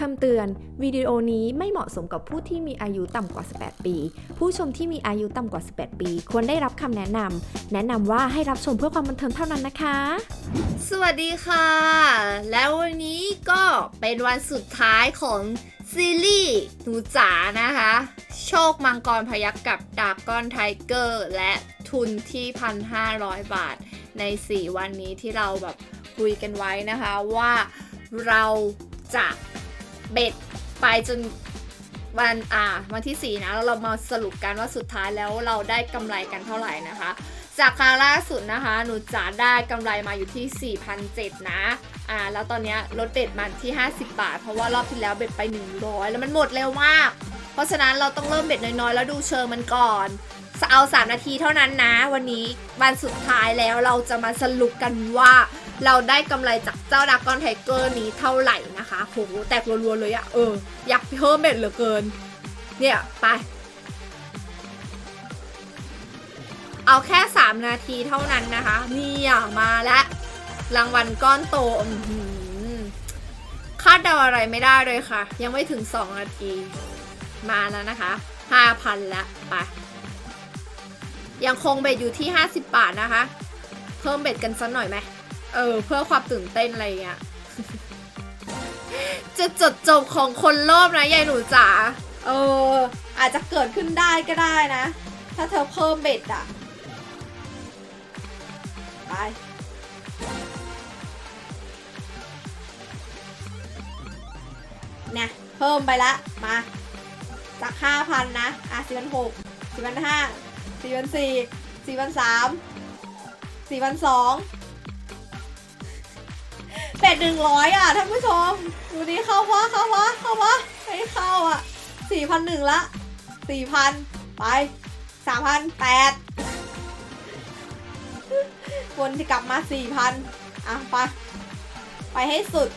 คำเตือน วิดีโอนี้ไม่เหมาะสมกับผู้ที่มีอายุต่ำกว่า 18 ปี ผู้ชมที่มีอายุต่ำกว่า 18 ปี ควรได้รับคำแนะนำแนะนำว่าให้รับชมเพื่อความบันเทิงเท่านั้นนะคะ สวัสดีค่ะ แล้ววันนี้ก็เป็นวันสุดท้ายของซีรีส์หนูจ๋านะคะ โชคมังกรพยักกับดาบก้อนไทเกอร์ และทุนที่ 1,500 บาทใน 4 วันนี้ที่เราแบบคุยกันไว้นะคะว่าเราจะ เบ็ดไปจนวันอ่าวันที่ 4 นะแล้วเรามาสรุปกันว่าสุดท้ายแล้วเราได้กำไรกันเท่าไหร่นะคะ จากครั้งล่าสุดนะคะ หนูจ๋าได้กำไรมาอยู่ที่ 4,007นะอ่าแล้วตอนนี้ลดเบ็ดมาที่ 50 บาท เพราะว่ารอบที่แล้วเบ็ดไป 100 แล้วมันหมดเร็วมาก เพราะฉะนั้นเราต้องเริ่มเบ็ดน้อยๆ แล้วดูเชิงมันก่อนเอา 3 นาทีเท่านั้นนะ วันนี้วันสุดท้ายแล้วเราจะมาสรุปกันว่า เราได้กำไรจากเจ้าดากอนไทเกอร์นี้เท่าไหร่นะคะโหแตกรัวๆเลยอะเออ อยากเพิ่มเบ็ดเหลือเกิน เนี่ย ไป เอาแค่ 3 นาทีเท่านั้นนะคะนี่อะมาแล้วรางวัลก้อนโตคาดเดาอะไรไม่ได้เลยค่ะ ยังไม่ถึง 2 นาที มาแล้วนะคะ 5,000แล้วไปยังคงเบ็ดอยู่ที่ 50 บาทนะคะ เพิ่มเบ็ดกันสักหน่อยไหม เออ เพื่อความตื่นเต้นอะไรเงี้ยจะจดจบของคนรอบนะยายหนูจ๋าเออ อาจจะเกิดขึ้นได้ก็ได้นะ ถ้าเธอเพิ่มเบ็ดอะไปเนี่ยเพิ่มไปละ มาจากห้าพันนะ อะสี่พันหกสี่พันห้าสี่พันสี่สี่พันสามสี่พันสอง เป็ดหนึ่งร้อยอะท่านผู้ชม ดูนี้เข้าวะเข้าวะเข้าวะไม่เข้าอะสี่พันหนึ่งละสี่พันไปสามพันแปดวนที่กลับมาสี่พันอะไป ไปให้สุด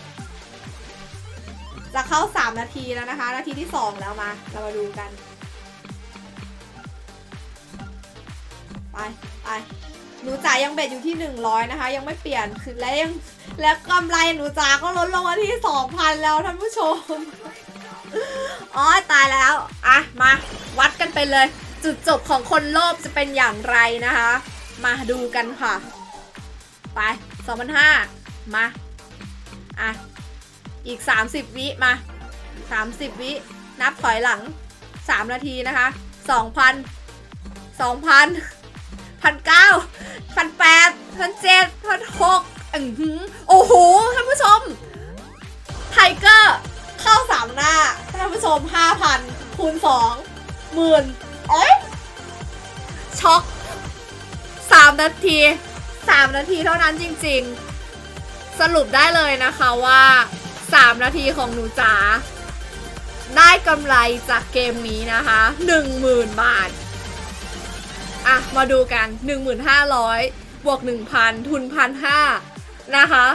จะเข้า3นาทีแล้วนะคะ นาทีที่2แล้วมา เรามาดูกัน ไป ไป หนูจ๋ายังเบ็ดอยู่ที่ 100 นะคะ ยังไม่เปลี่ยนคือและยังและกำไรหนูจ๋าก็ลดลงมาที่ 2,000 แล้วท่านผู้ชมอ๋อตายแล้วอะมาวัดกันไปเลย จุดจบของคนโลภจะเป็นอย่างไรนะคะ มาดูกันค่ะ ไป2,500มาอะอีก 30 วิมา 30 วิ นับถอยหลัง 3 นาทีนะคะ 2,000 2,000 1,900 1,800 1,700 1,600อือหือโอ้โห ท่านผู้ชม ไทเกอร์เข้า3หน้า ท่านผู้ชม5,000คูณ2หมื่นเอ้ยช็อก3นาที3นาทีเท่านั้นจริงๆ สรุปได้เลยนะคะว่า3นาทีของหนูจ๋าได้กำไรจากเกมนี้นะคะ10,000บาท อะ มาดูกัน 1,500 บวก 1,000 ทุน 1,500 นะคะ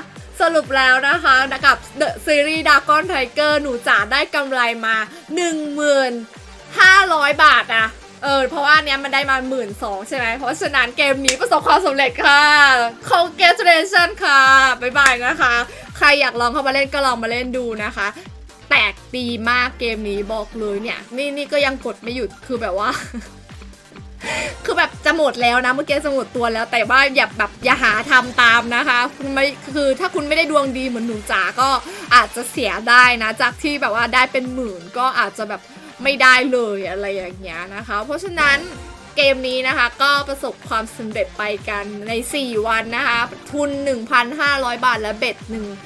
สรุปแล้วนะคะกับ The Series Dragon Tiger หนูจ๋าได้กำไรมา 1,500 บาทนะเออเพราะว่าอันเนี้ยมันได้มา1 2ื่นใช่ไหมเพราะฉะนั้นเกมนี้ประสบความสำเร็จค่ะ Congratulations ค่ะ บ๊ายบายนะคะ ใครอยากลองเข้ามาเล่นก็ลองมาเล่นดูนะคะ แตกดีมากเกมนี้บอกเลยเนี่ย นี่นี่ก็ยังกดไม่หยุดคือแบบว่า จะหมดแล้วนะเมื่อกี้จะหมดตัวแล้ว แต่ว่าอย่าแบบอย่าหาทำตามนะคะคุณไม่คือถ้าคุณไม่ได้ดวงดีเหมือนหนูจ๋าก็อาจจะเสียได้นะ จากที่แบบว่าได้เป็นหมื่นก็อาจจะแบบไม่ได้เลยอะไรอย่างเงี้ยนะคะ เพราะฉะนั้นเกมนี้นะคะก็ประสบความสำเร็จไปกันใน 4 วันนะคะ ทุน 1,500 บาทและเบ็ด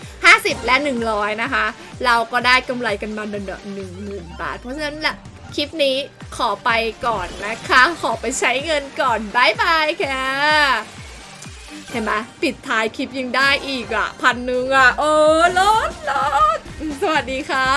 1 50 และ 100 นะคะ เราก็ได้กำไรกันมาเดือนหนึ่งหมื่นบาท เพราะฉะนั้นแหละ คลิปนี้ขอไปก่อนนะคะ ขอไปใช้เงินก่อนบายบายค่ะเห็นไหมปิดท้ายคลิปยังได้อีกอะพันหนึ่งอะ โอ้ลดลดสวัสดีค่ะ